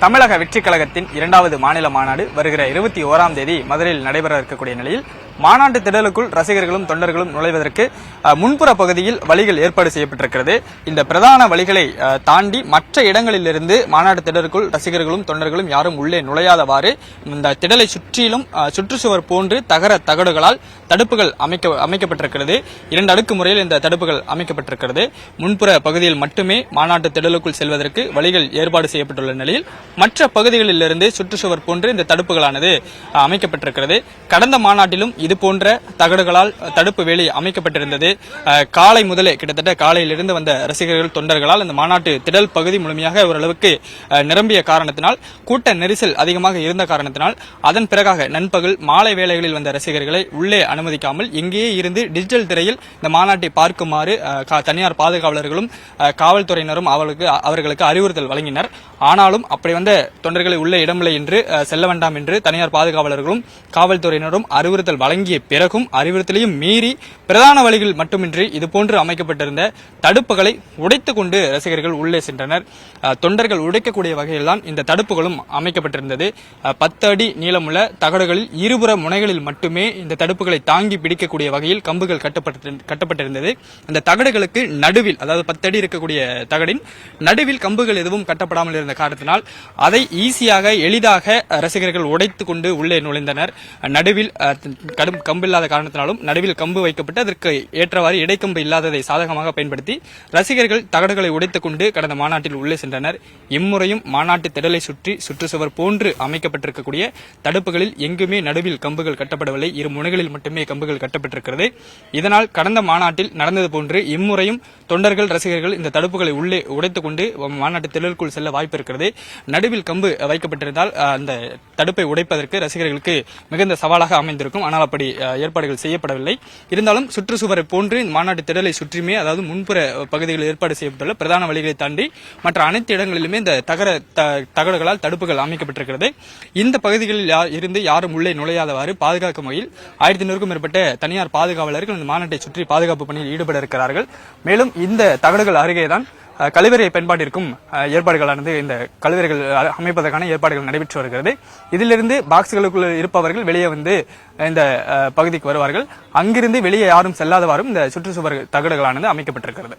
தமிழக வெற்றி கழகத்தின் இரண்டாவது மாநில மாநாடு வருகிற இருபத்தி ஓராம் தேதி மதுரையில் நடைபெற இருக்கக்கூடிய நிலையில் மாநாட்டு திடலுக்குள் ரசிகர்களும் தொண்டர்களும் நுழைவதற்கு முன்புற பகுதியில் வழிகள் ஏற்பாடு செய்யப்பட்டிருக்கிறது. இந்த பிரதான வழிகளை தாண்டி மற்ற இடங்களிலிருந்து மாநாட்டு திடலுக்குள் ரசிகர்களும் தொண்டர்களும் யாரும் உள்ளே நுழையாதவாறு இந்த திடலை சுற்றிலும் சுற்றுச்சுவர் போன்று தகர தகடுகளால் தடுப்புகள் அமைக்க அமைக்கப்பட்டிருக்கிறது. இரண்டு அடுக்கு முறையில் இந்த தடுப்புகள் அமைக்கப்பட்டிருக்கிறது. முன்புற பகுதியில் மட்டுமே மாநாட்டு திடலுக்குள் செல்வதற்கு வழிகள் ஏற்பாடு செய்யப்பட்டுள்ள நிலையில் மற்ற பகுதிகளிலிருந்து சுற்றுச்சுவர் போன்று இந்த தடுப்புகளானது அமைக்கப்பட்டிருக்கிறது. கடந்த மாநாட்டிலும் இது போன்ற தகடுகளால் தடுப்பு வேலி அமைக்கப்பட்டிருந்தது. காலை முதலே கிட்டத்தட்ட காலையிலிருந்து வந்த ரசிகர்கள் தொண்டர்களால் இந்த மாநாட்டு திடல் பகுதி முழுமையாக ஓரளவுக்கு நிரம்பிய காரணத்தினால் கூட்ட நெரிசல் அதிகமாக இருந்த காரணத்தினால் அதன் பிறகாக நண்பகல் மாலை வேளைகளில் வந்த ரசிகர்களை உள்ளே அனுமதிக்காமல் இங்கேயே இருந்து டிஜிட்டல் திரையில் இந்த மாநாட்டை பார்க்குமாறு கா- தனியார் பாதுகாவலர்களும் காவல்துறையினரும் அவர்களுக்கு அவர்களுக்கு அறிவுறுத்தல் வழங்கினர். ஆனாலும் அப்படி வந்த தொண்டர்களை உள்ளே இடமில்லை என்று செல்ல வேண்டாம் என்று தனியார் பாதுகாவலர்களும் காவல்துறையினரும் அறிவுறுத்தல் தொடங்கிய பிறகும் அறிவுறுத்தலையும் மீறி பிரதான வழிகள் மட்டுமின்றி இதுபோன்று அமைக்கப்பட்டிருந்த தடுப்புகளை உடைத்துக் கொண்டு ரசிகர்கள் உள்ளே சென்றனர். தொண்டர்கள் உடைக்கக்கூடிய வகையில்தான் இந்த தடுப்புகளும் அமைக்கப்பட்டிருந்தது. பத்து அடி நீளமுள்ள தகடுகளில் இருபுற முனைகளில் மட்டுமே இந்த தடுப்புகளை தாங்கி பிடிக்கக்கூடிய வகையில் கம்புகள் கட்டப்பட்டு கட்டப்பட்டிருந்தது. அந்த தகடுகளுக்கு நடுவில் அதாவது பத்து அடி இருக்கக்கூடிய தகடின் நடுவில் கம்புகள் எதுவும் கட்டப்படாமல் இருந்த காரணத்தினால் அதை ஈஸியாக எளிதாக ரசிகர்கள் உடைத்துக் கொண்டு உள்ளே நுழைந்தனர். நடுவில் அஹ், கடும் கம்பு இல்லாத காரணத்தினாலும் நடுவில் கம்பு வைக்கப்பட்டு அதற்கு ஏற்றவாறு இடைக்கம்பு இல்லாததை சாதகமாக பயன்படுத்தி ரசிகர்கள் தகடுகளை உடைத்துக் கொண்டு கடந்த மாநாட்டில் உள்ளே சென்றனர். இம்முறையும் மாநாட்டு திடலை சுற்றி சுற்றுச்சுவர் போன்று அமைக்கப்பட்டிருக்கக்கூடிய தடுப்புகளில் எங்குமே நடுவில் கம்புகள் கட்டப்படவில்லை. இரு முனைகளில் மட்டுமே கம்புகள் கட்டப்பட்டிருக்கிறது. இதனால் கடந்த மாநாட்டில் நடந்தது போன்று இம்முறையும் தொண்டர்கள் ரசிகர்கள் இந்த தடுப்புகளை உள்ளே உடைத்துக் கொண்டு மாநாட்டு திடலுக்குள் செல்ல வாய்ப்பு இருக்கிறது. நடுவில் கம்பு வைக்கப்பட்டிருந்தால் அந்த தடுப்பை உடைப்பதற்கு ரசிகர்களுக்கு மிகுந்த சவாலாக அமைந்திருக்கும். ஆனால் அப்படி அப்படி ஏற்பாடுகள் செய்யப்படவில்லை. இருந்தாலும் சுற்றுச்சுவரை போன்று இந்த மாநாட்டு திடலை சுற்றியுமே அதாவது முன்புற பகுதிகளில் ஏற்பாடு செய்யப்பட்டுள்ள பிரதான வழிகளை தாண்டி மற்ற அனைத்து இடங்களிலுமே இந்த தகர த- தகடுகளால் தடுப்புகள் அமைக்கப்பட்டிருக்கிறது. இந்த பகுதிகளில் யா- இருந்து யாரும் உள்ளே நுழையாதவாறு பாதுகாக்கும் வகையில் ஆயிரத்தி ஐநூறுக்கும் மேற்பட்ட தனியார் பாதுகாவலர்கள் இந்த மாநாட்டை சுற்றி பாதுகாப்பு பணியில் ஈடுபட இருக்கிறார்கள். மேலும் இந்த தகடுகள் அருகேதான் கழிவறை பயன்பாட்டிற்கும் ஏற்பாடுகளானது இந்த கழிவறைகள் அமைப்பதற்கான ஏற்பாடுகள் நடைபெற்று வருகிறது. இதிலிருந்து பாக்ஸ்களுக்குள் இருப்பவர்கள் வெளியே வந்து இந்த பகுதிக்கு வருவார்கள். அங்கிருந்து வெளியே யாரும் செல்லாதவாறும் இந்த சுற்றுச்சுவர் தகடுகளானது அமைக்கப்பட்டிருக்கிறது.